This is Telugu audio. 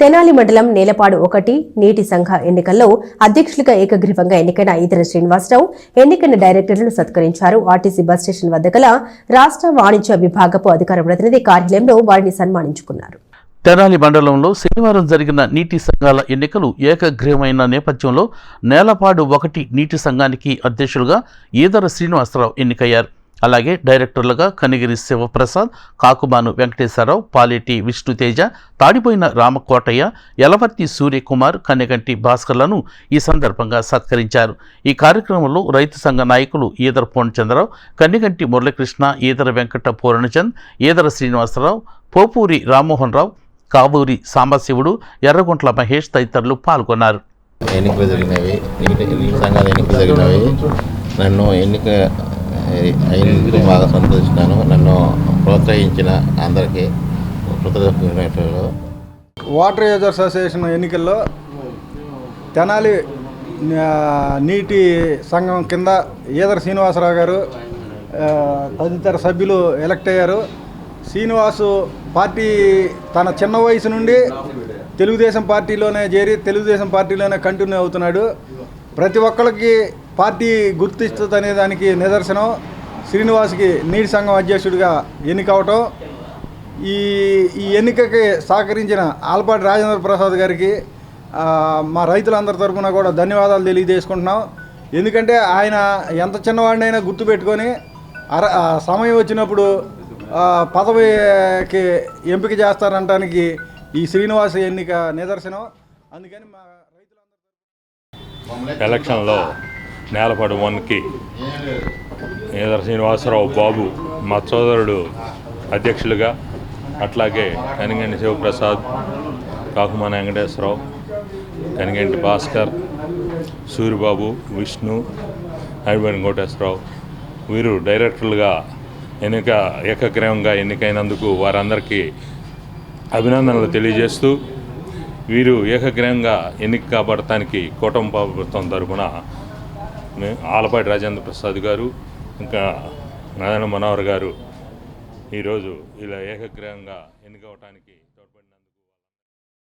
తెనాలి మండలం నేలపాడు ఒకటి నీటి సంఘ ఎన్నికల్లో అధ్యక్షులుగా ఏకగ్రీవంగా ఎన్నికైన ఈతర శ్రీనివాసరావు ఎన్నికైన డైరెక్టర్లను సత్కరించారు. ఆర్టీసీ బస్ స్టేషన్ వద్ద గల రాష్ట్ర వాణిజ్య విభాగపు అధికార ప్రతినిధి కార్యాలయంలో వారిని సన్మానించుకున్నారు. తెనాలి మండలంలో శనివారం జరిగిన నీటి సంఘాల ఎన్నికలు ఏకగ్రీవమైన నేపథ్యంలో నేలపాడు ఒకటి నీటి సంఘానికి అధ్యక్షులుగా ఈదర శ్రీనివాసరావు ఎన్నికయ్యారు. అలాగే డైరెక్టర్లుగా కనిగిరి శివప్రసాద్ కాకుమాను వెంకటేశ్వరరావు పాలేటి విష్ణుతేజ తాడిపోయిన రామకోటయ్య యలవర్తి సూర్యకుమార్ కన్నెగంటి భాస్కర్లను ఈ సందర్భంగా సత్కరించారు. ఈ కార్యక్రమంలో రైతు సంఘ నాయకులు ఈదర పూర్ణచంద్రరావు కన్నెగంటి మురళీకృష్ణ ఈదర వెంకట పూర్ణచంద్ ఈదర శ్రీనివాసరావు పోపూరి రామ్మోహన్ రావు కావూరి సాంబశివుడు ఎర్రగుంట్ల మహేష్ తదితరులు పాల్గొన్నారు. ఎన్నికలు జరిగినవి సంఘాల ఎన్నికలు జరిగినవి. నన్ను ఎన్నిక అయినందుకు బాగా సంతోషిస్తున్నాను నన్ను ప్రోత్సహించిన అందరికీ కృతజ్ఞతలు. వాటర్ యూజర్స్ అసోసియేషన్ ఎన్నికల్లో తెనాలి నీటి సంఘం కింద ఈదర శ్రీనివాసరావు గారు తదితర సభ్యులు ఎలక్ట్ అయ్యారు. శ్రీనివాసు పార్టీ తన చిన్న వయసు నుండి తెలుగుదేశం పార్టీలోనే చేరి తెలుగుదేశం పార్టీలోనే కంటిన్యూ అవుతున్నాడు. ప్రతి ఒక్కరికి పార్టీ గుర్తిస్తుందనే దానికి నిదర్శనం శ్రీనివాస్కి నీటి సంఘం అధ్యక్షుడిగా ఎన్నికవటం. ఈ ఈ ఎన్నికకి సహకరించిన ఆల్పాటి రాజేంద్ర ప్రసాద్ గారికి మా రైతులందరి తరఫున కూడా ధన్యవాదాలు తెలియజేసుకుంటున్నాం. ఎందుకంటే ఆయన ఎంత చిన్నవాడినైనా గుర్తుపెట్టుకొని అర సమయం వచ్చినప్పుడు పదవికి ఎంపిక చేస్తారంటానికి ఈ శ్రీనివాస ఎన్నిక నిదర్శనం. అందుకని మా రైతులందరూ ఎలక్షన్లో నేలపాడు వన్కి ఈదర శ్రీనివాసరావు బాబు మా సోదరుడు అధ్యక్షులుగా అట్లాగే కనిగంటి శివప్రసాద్ కాకుమాన వెంకటేశ్వరరావు కనిగంటి భాస్కర్ సూర్యబాబు విష్ణు హరిబడి కోటేశ్వరరావు. వీరు డైరెక్టర్లుగా ఎన్నిక ఏకగ్రహంగా ఎన్నికైనందుకు వారందరికీ అభినందనలు తెలియజేస్తూ వీరు ఏకగ్రహంగా ఎన్నిక కాబడటానికి కూటమి ప్రభుత్వం తరఫున ఆలపాటి రాజేంద్ర ప్రసాద్ గారు ఇంకా నారాయణ మనోహర్ గారు ఈరోజు ఇలా ఏకగ్రహంగా ఎన్నికవటానికి